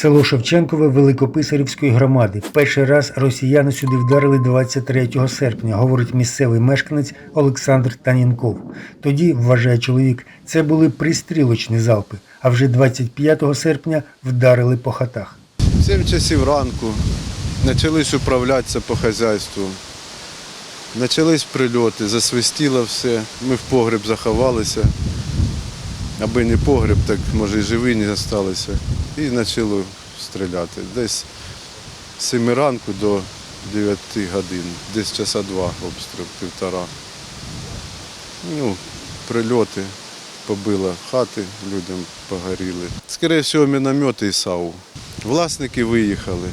Село Шевченкове Великописарівської громади. Перший раз росіяни сюди вдарили 23 серпня, говорить місцевий мешканець Олександр Танінков. Тоді, вважає чоловік, це були пристрілочні залпи, а вже 25 серпня вдарили по хатах. В 7 часів ранку почались управлятися по хазяйству. Почались прильоти, засвистіло все. Ми в погреб заховалися. Аби не погреб, так може і живі не залишилися. І почали стріляти. Десь з 7 ранку до 9 годин, десь часа два обстріл, півтора. Ну, прильоти, побило хати, людям погоріли. Скоріше всього, міномети і САУ. Власники виїхали.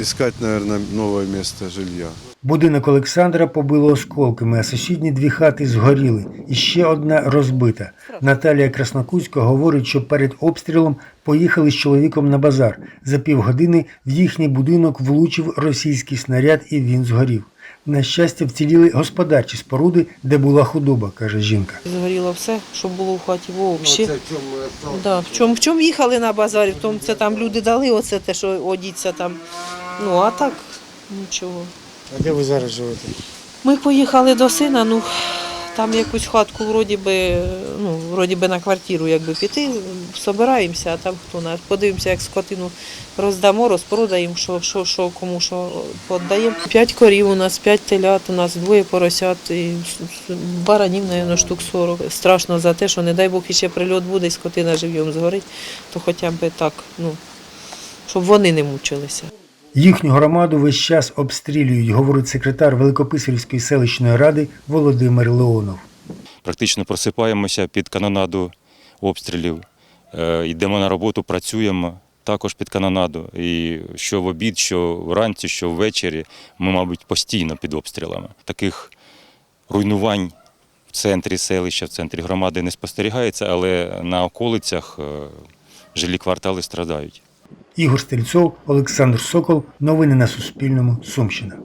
Іскати, мабуть, нове місце жилья. Будинок Олександра побило осколками, а сусідні дві хати згоріли, і ще одна розбита. Наталія Краснокутська говорить, що перед обстрілом поїхали з чоловіком на базар. За півгодини в їхній будинок влучив російський снаряд і він згорів. На щастя, вціліли господарчі споруди, де була худоба, каже жінка. Згоріло все, що було в хаті вовші. Да, в чому в чому їхали на базарі, в тому це там люди дали оце те, що одіться там. Ну а так нічого. А де ви зараз живете? Ми поїхали до сина, ну там якусь хатку вроді би, ну, вроді би на квартиру якби піти, собираємося, а там хто на подивимося, як скотину роздамо, розпродаємо, що, що, що кому що віддаємо. П'ять корів у нас, п'ять телят, у нас двоє поросят і баранів, мабуть, штук 40. Страшно за те, що не дай Бог іще прильот буде, і скотина живьом згорить, то хоча б так, ну, щоб вони не мучилися. Їхню громаду весь час обстрілюють, говорить секретар Великописарівської селищної ради Володимир Леонов. практично просипаємося під канонаду обстрілів. Е, Йдемо на роботу, працюємо також під канонаду. І що в обід, що вранці, що ввечері, ми, мабуть, постійно під обстрілами. Таких руйнувань в центрі селища, в центрі громади не спостерігається, але на околицях е, жилі квартали страдають. Ігор Стрільцов, Олександр Сокол. Новини на Суспільному. Сумщина.